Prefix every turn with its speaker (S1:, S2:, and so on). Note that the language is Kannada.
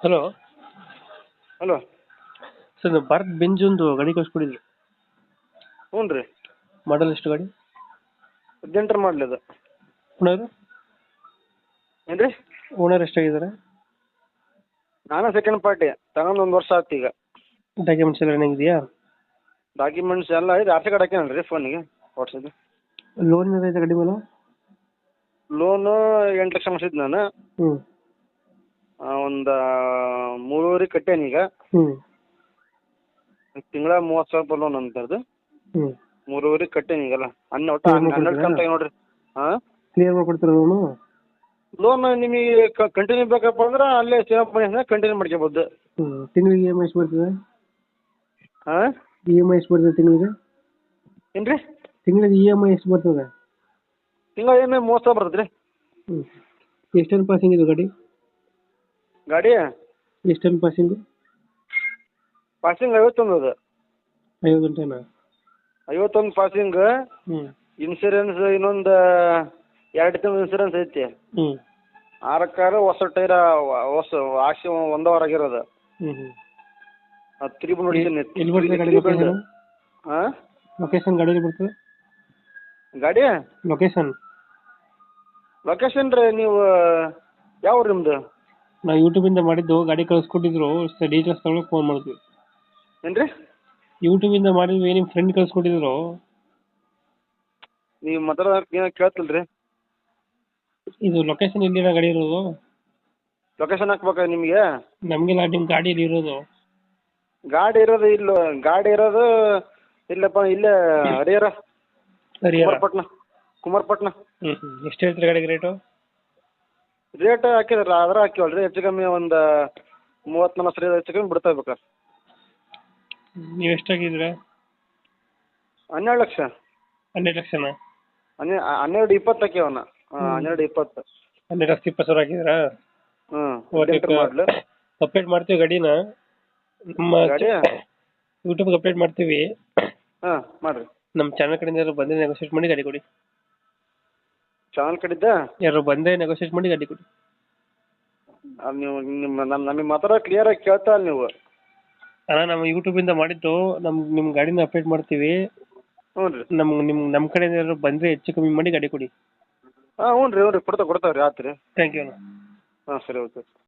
S1: Hello.
S2: Hello.
S1: Sir Bharat Benz ಒಂದು ಗಾಡಿ ಕಳಿಸ್ಕೊಡಿದ್ರಿ.
S2: ಹ್ಞೂ ರೀ.
S1: ಮಾಡಲ್ ಎಷ್ಟು ಗಾಡಿ?
S2: ಹದಿನೆಂಟರ ಮಾಡಲಿ ಅದು
S1: ಓನರ್
S2: ಏನು ರೀ?
S1: ಓನರ್ ಎಷ್ಟಾಗಿದ್ದಾರೆ?
S2: ನಾನು ಸೆಕೆಂಡ್ ಪಾರ್ಟಿ ತಗೊಂಡು ಒಂದು ವರ್ಷ ಆಯ್ತು ಈಗ.
S1: ಡಾಕ್ಯುಮೆಂಟ್ಸ್ ಎಲ್ಲ ಏನಾಗಿದೆಯಾ
S2: ಡಾಕ್ಯುಮೆಂಟ್ಸ್ ಎಲ್ಲ ಇದೆ ಆರ್ ಸಿ ಕಾರ್ಡ್ ಹಾಕ್ಯಾನ ರೀ ಫೋನಿಗೆ ವಾಟ್ಸಪ್
S1: ಲೋನ್ ಏನಾಯ್ತು ಗಾಡಿ ಮೇಲೆ?
S2: ಲೋನು ಎಂಟು ಲಕ್ಷ ಮಾಡಿಸಿದ್ದು ನಾನು.
S1: ಹ್ಞೂ
S2: ಒಂದು ಮೂರುವರೆ ಕಟ್ಟೇನಿ ಈಗ.
S1: ಹ್ಞೂ
S2: ತಿಂಗಳ ಮೂವತ್ತು ಸಾವಿರ ರೂಪಾಯಿ ಲೋನ್ ಅಂತದ್ದು
S1: ಹ್ಞೂ
S2: ಮೂರುವರೆ ಕಟ್ಟೇನಿ ಈಗಲ್ಲ ಹನ್ನೆ ಒಟ್ಟು ಹನ್ನೆರಡು ಕಂತ ನೋಡ್ರಿ. ಹಾ
S1: ಕ್ಲಿಯರ್ ಮಾಡ್ಕೊಡ್ತೀರಾ ಲೋನು
S2: ಲೋನ್ ನಿಮಗೆ ಕಂಟಿನ್ಯೂ ಬೇಕಪ್ಪ ಅಂದ್ರೆ ಅಲ್ಲೇ ಸೇವ್ ಮನಿ ಕಂಟಿನ್ಯೂ ಮಾಡ್ಕೋಬೋದು.
S1: ಹ್ಞೂ ತಿಂಗಳಿಗೆ ಇ ಎಂ ಐ ಎಷ್ಟು ಬರ್ತದೆ?
S2: ಹಾ
S1: ಇ ಎಂ ಐ ಎಷ್ಟು ಬರ್ತದೆ ತಿಂಗಳಿಗೆ?
S2: ಏನ್ರಿ?
S1: ತಿಂಗಳಿಗೆ ಇ ಎಂ ಐ ಎಷ್ಟು ಬರ್ತದೆ?
S2: ತಿಂಗಳ ಏನು ಮೂವತ್ತು ಸಾವಿರ ಬರ್ತದೆ ರೀ
S1: ಹ್ಞೂ ಎಷ್ಟು ಪಾಸಿಂಗ್ ಇದು ಗಾಡಿ?
S2: ಗಾಡಿ?
S1: ಎಷ್ಟು ಪಾಸಿಂಗ್?
S2: ಪಾಸಿಂಗು ಐವತ್ತೊಂದು ಅದು
S1: ಐವತ್ತು ಗಂಟೆನಾ
S2: ಐವತ್ತೊಂದು ಪಾಸಿಂಗ್.
S1: ಹ್ಞೂ
S2: ಇನ್ಸೂರೆನ್ಸ್ ಇನ್ನೊಂದು ಎರಡು ತಿಂಗಳು ಇನ್ಸೂರೆನ್ಸ್ ಐತಿ.
S1: ಹ್ಞೂ
S2: ಆರಕ್ಕಾರ ಹೊಸ ಟೈರ ಹೊಸ ಆಕ್ಷಿ ಒಂದ ವಾರ ಆಗಿರೋದು.
S1: ಹ್ಞೂ ಹ್ಞೂ
S2: ಅದು
S1: ಎಲ್ಲಿ ಬರ್ತದೆ ಗಾಡಿ ಲೊಕೇಶನ್
S2: ಹಾಂ
S1: ಲೊಕೇಶನ್ ಗಾಡಿಯಲ್ಲಿ ಬರ್ತದೆ?
S2: ಗಾಡಿ?
S1: ಲೊಕೇಶನ್
S2: ಲೊಕೇಶನ್ ರೀ ನೀವು ಯಾವ ಊರು ನಿಮ್ಮದು
S1: ನಾವು ಯೂಟ್ಯೂಬಿಂದ ಮಾಡಿದ್ದು ಗಾಡಿ ಕಳಿಸ್ಕೊಟ್ಟಿದ್ರು ಡೀಟೇಲ್ಸ್ ತಗೊಳಕ್ಕೆ ಫೋನ್ ಮಾಡಿದ್ವಿ
S2: ಏನು ರೀ
S1: ಯೂಟ್ಯೂಬಿಂದ ಮಾಡಿದ್ವಿ ನಿಮ್ ಫ್ರೆಂಡ್ ಕಳಿಸ್ಕೊಟ್ಟಿದ್ರು?
S2: ನೀವು ಮಾತಾಡೋದಕ್ಕೆ ಏನೋ ಕೇಳ್ತಿಲ್ಲ ರೀ
S1: ಇದು ಲೊಕೇಶನ್ ಎಲ್ಲಿನ ಗಾಡಿ ಇರೋದು?
S2: ಲೊಕೇಶನ್ ಹಾಕ್ಬೇಕಾ ನಿಮಗೆ?
S1: ನಮಗೆಲ್ಲ ನಿಮ್ಮ ಗಾಡಿಯಲ್ಲಿ ಇರೋದು?
S2: ಗಾಡಿ ಇರೋದು ಇಲ್ಲ ಗಾಡಿ ಇರೋದು ಇಲ್ಲಪ್ಪ ಇಲ್ಲೇ ಹರಿಹರ
S1: ಹರಿಹರ
S2: ಕುಮಾರಪಟ್ನ ಕುಮಾರಪಟ್ನ
S1: ಹ್ಞೂ ಹ್ಞೂ ಎಷ್ಟು ಹೇಳ್ತೀರಿ ಗಾಡಿಗೆ ರೇಟು
S2: ರೇಟ್ ಹಾಕಿದ್ರ ಅದ್ರ ರೀ ಹೆಚ್ಚು ಕಮ್ಮಿ ಒಂದು ಮೂವತ್ತು ನಲ್ವತ್ತು ರೀ ಹೆಚ್ಚು ಕಮ್ಮಿ ಬಿಡ್ತಾ ಇರ್ಬೇಕು.
S1: ನೀವು ಎಷ್ಟಾಗಿದ್ರೆ
S2: ಹನ್ನೆರಡು ಲಕ್ಷ.
S1: ಹನ್ನೆರಡು ಲಕ್ಷನಾ?
S2: ಹನ್ನೆ ಹನ್ನೆರಡು ಇಪ್ಪತ್ತು ಹಾಕಿವನ. ಹನ್ನೆರಡು ಇಪ್ಪತ್ತು.
S1: ಹನ್ನೆರಡು ಲಕ್ಷ ಇಪ್ಪತ್ತು ಸಾವಿರ ಹಾಕಿದ್ರಾ?
S2: ಹ್ಞೂ
S1: ಅಪ್ಡೇಟ್ ಮಾಡ್ತೀವಿ ಗಾಡಿನ. ನಮ್ಮ
S2: ಗಾಡಿ?
S1: ಯೂಟ್ಯೂಬ್ಗೆ ಅಪ್ಡೇಟ್ ಮಾಡ್ತೀವಿ.
S2: ಹಾಂ ಮಾಡಿರಿ.
S1: ನಮ್ಮ ಚಾನಲ್ ಕಡೆಯಿಂದ ಬಂದು ಬಂದರೆ ನೆಗೋಸಿಯೇಟ್ ಮಾಡಿ ಗಾಡಿ ಕೊಡಿ.
S2: ಚಾನಲ್ ಕಡಿದ್ದ
S1: ಯಾರು ಬಂದೆ ನೆಗೋಸಿಯೇಟ್ ಮಾಡಿ ಗಾಡಿ ಕೊಡಿ.
S2: ಅದು ನೀವು ನಿಮ್ಮ ನಮ್ಮ ನಮಗೆ ಮಾತಾಡೋ ಕ್ಲಿಯರಾಗಿ ಕೇಳ್ತಾ ಇಲ್ಲ ನೀವು.
S1: ಅಣ್ಣ ನಮ್ಮ ಯೂಟ್ಯೂಬಿಂದ ಮಾಡಿದ್ದು ನಮ್ಮ ನಿಮ್ಮ ಗಾಡಿನ ಅಪ್ಡೇಟ್ ಮಾಡ್ತೀವಿ.
S2: ಹ್ಞೂ ರೀ.
S1: ನಮ್ಮ ನಿಮ್ಮ ನಮ್ಮ ಕಡೆಯಿಂದ ಯಾರು ಬಂದರೆ ಹೆಚ್ಚು ಕಮ್ಮಿ ಮಾಡಿ ಗಾಡಿ ಕೊಡಿ.
S2: ಹಾಂ ಹ್ಞೂ ರೀ ಹ್ಞೂ ರೀ ಕೊಡ್ತಾವೆ ಕೊಡ್ತೇವೆ ರೀ ಆಯ್ತು ರೀ
S1: ಥ್ಯಾಂಕ್ ಯು ಅಣ್ಣ.
S2: ಹಾಂ ಸರಿ ಓಕೆ.